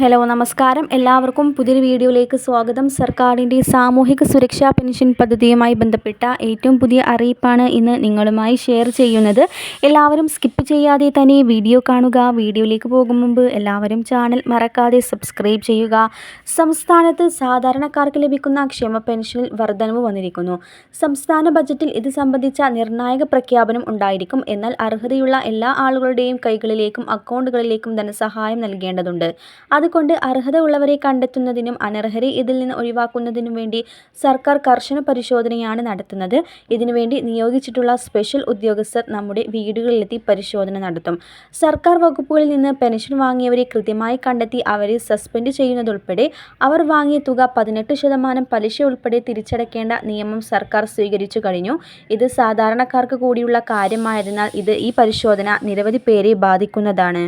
Hello നമസ്കാരം. എല്ലാവർക്കും പുതിയൊരു വീഡിയോയിലേക്ക് സ്വാഗതം. സർക്കാരിന്റെ സാമൂഹിക സുരക്ഷാ പെൻഷൻ പദ്ധതിയുമായി ബന്ധപ്പെട്ട ഏറ്റവും പുതിയ അറിയിപ്പാണ് ഇന്ന് നിങ്ങളുമായി ഷെയർ ചെയ്യുന്നത്. എല്ലാവരും സ്കിപ്പ് ചെയ്യാതെ തന്നെ വീഡിയോ കാണുക. വീഡിയോയിലേക്ക് പോകും മുമ്പ് എല്ലാവരും ചാനൽ മറക്കാതെ സബ്സ്ക്രൈബ് ചെയ്യുക. സംസ്ഥാനത്ത് സാധാരണക്കാർക്ക് ലഭിക്കുന്ന ക്ഷേമ പെൻഷനിൽ വർധനവ് വന്നിരിക്കുന്നു. സംസ്ഥാന ബജറ്റിൽ ഇത് സംബന്ധിച്ച നിർണായക പ്രഖ്യാപനം ഉണ്ടായിരിക്കും. എന്നാൽ അർഹതയുള്ള എല്ലാ ആളുകളുടെയും കൈകളിലേക്കും അക്കൗണ്ടുകളിലേക്കും ധനസഹായം നൽകേണ്ടതുണ്ട്. അതുകൊണ്ട് അർഹത ഉള്ളവരെ കണ്ടെത്തുന്നതിനും അനർഹരെ ഇതിൽ നിന്ന് ഒഴിവാക്കുന്നതിനും വേണ്ടി സർക്കാർ കർശന പരിശോധനയാണ് നടത്തുന്നത്. ഇതിനുവേണ്ടി നിയോഗിച്ചിട്ടുള്ള സ്പെഷ്യൽ ഉദ്യോഗസ്ഥർ നമ്മുടെ വീടുകളിലെത്തി പരിശോധന നടത്തും. സർക്കാർ വകുപ്പുകളിൽ നിന്ന് പെൻഷൻ വാങ്ങിയവരെ കൃത്യമായി കണ്ടെത്തി അവരെ സസ്പെൻഡ് ചെയ്യുന്നതുൾപ്പെടെ അവർ വാങ്ങിയ തുക പതിനെട്ട് ശതമാനം പലിശ ഉൾപ്പെടെ തിരിച്ചടക്കേണ്ട നിയമം സർക്കാർ സ്വീകരിച്ചു കഴിഞ്ഞു. ഇത് സാധാരണക്കാർക്ക് കൂടിയുള്ള കാര്യമായതിനാൽ ഇത് ഈ പരിശോധന നിരവധി പേരെ ബാധിക്കുന്നതാണ്.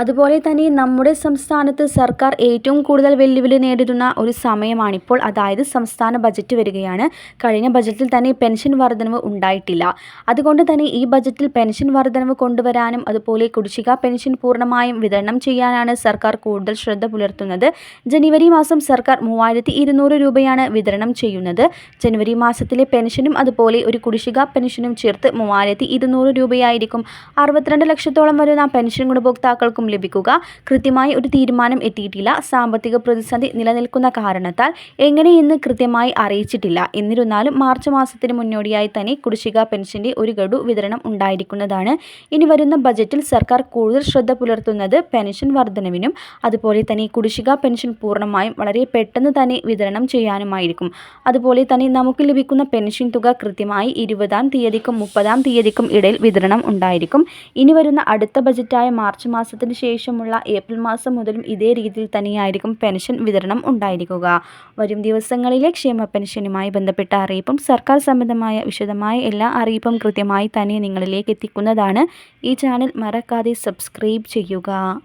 അതുപോലെ തന്നെ നമ്മുടെ സംസ്ഥാനത്ത് സർക്കാർ ഏറ്റവും കൂടുതൽ വെല്ലുവിളി നേരിടുന്ന ഒരു സമയമാണിപ്പോൾ. അതായത് സംസ്ഥാന ബജറ്റ് വരികയാണ്. കഴിഞ്ഞ ബജറ്റിൽ തന്നെ പെൻഷൻ വർധനവ് ഉണ്ടായിട്ടില്ല. അതുകൊണ്ട് തന്നെ ഈ ബജറ്റിൽ പെൻഷൻ വർധനവ് കൊണ്ടുവരാനും അതുപോലെ കുടിശ്ശിക പെൻഷൻ പൂർണമായും വിതരണം ചെയ്യാനാണ് സർക്കാർ കൂടുതൽ ശ്രദ്ധ പുലർത്തുന്നത്. ജനുവരി മാസം സർക്കാർ മൂവായിരത്തി ഇരുന്നൂറ് രൂപയാണ് വിതരണം ചെയ്യുന്നത്. ജനുവരി മാസത്തിലെ പെൻഷനും അതുപോലെ ഒരു കുടിശ്ശിക പെൻഷനും ചേർത്ത് മൂവായിരത്തി ഇരുന്നൂറ് രൂപയായിരിക്കും. അറുപത്തിരണ്ട് ലക്ഷത്തോളം വരുന്ന പെൻഷൻ ഗുണഭോക്താക്കൾക്കും ആർക്കും ലഭിക്കുക. കൃത്യമായി ഒരു തീരുമാനം എത്തിയിട്ടില്ല. സാമ്പത്തിക പ്രതിസന്ധി നിലനിൽക്കുന്ന കാരണത്താൽ എങ്ങനെയെന്ന് കൃത്യമായി അറിയിച്ചിട്ടില്ല. എന്നിരുന്നാലും മാർച്ച് മാസത്തിന് മുന്നോടിയായി തന്നെ കുടിശ്ശിക പെൻഷന്റെ ഒരു ഗഡു വിതരണം ഉണ്ടായിരിക്കുന്നതാണ്. ഇനി വരുന്ന ബജറ്റിൽ സർക്കാർ കൂടുതൽ ശ്രദ്ധ പുലർത്തുന്നത് പെൻഷൻ വർധനവിനും അതുപോലെ തന്നെ കുടിശ്ശിക പെൻഷൻ പൂർണമായും വളരെ പെട്ടെന്ന് തന്നെ വിതരണം ചെയ്യാനുമായിരിക്കും. അതുപോലെ തന്നെ നമുക്ക് ലഭിക്കുന്ന പെൻഷൻ തുക കൃത്യമായി ഇരുപതാം തീയതിക്കും മുപ്പതാം തീയതിക്കും ഇടയിൽ വിതരണം ഉണ്ടായിരിക്കും. ഇനി വരുന്ന അടുത്ത ബജറ്റായ മാർച്ച് മാസത്തിന് ശേഷമുള്ള ഏപ്രിൽ മാസം മുതലും ഇതേ രീതിയിൽ തന്നെയായിരിക്കും പെൻഷൻ വിതരണം ഉണ്ടായിരിക്കുക. വരും ദിവസങ്ങളിലെ ക്ഷേമ പെൻഷനുമായി ബന്ധപ്പെട്ട അറിയിപ്പും സർക്കാർ സംബന്ധമായ വിശദമായ എല്ലാ അറിയിപ്പും കൃത്യമായി തന്നെ നിങ്ങളിലേക്ക് എത്തിക്കുന്നതാണ്. ഈ ചാനൽ മറക്കാതെ സബ്സ്ക്രൈബ് ചെയ്യുക.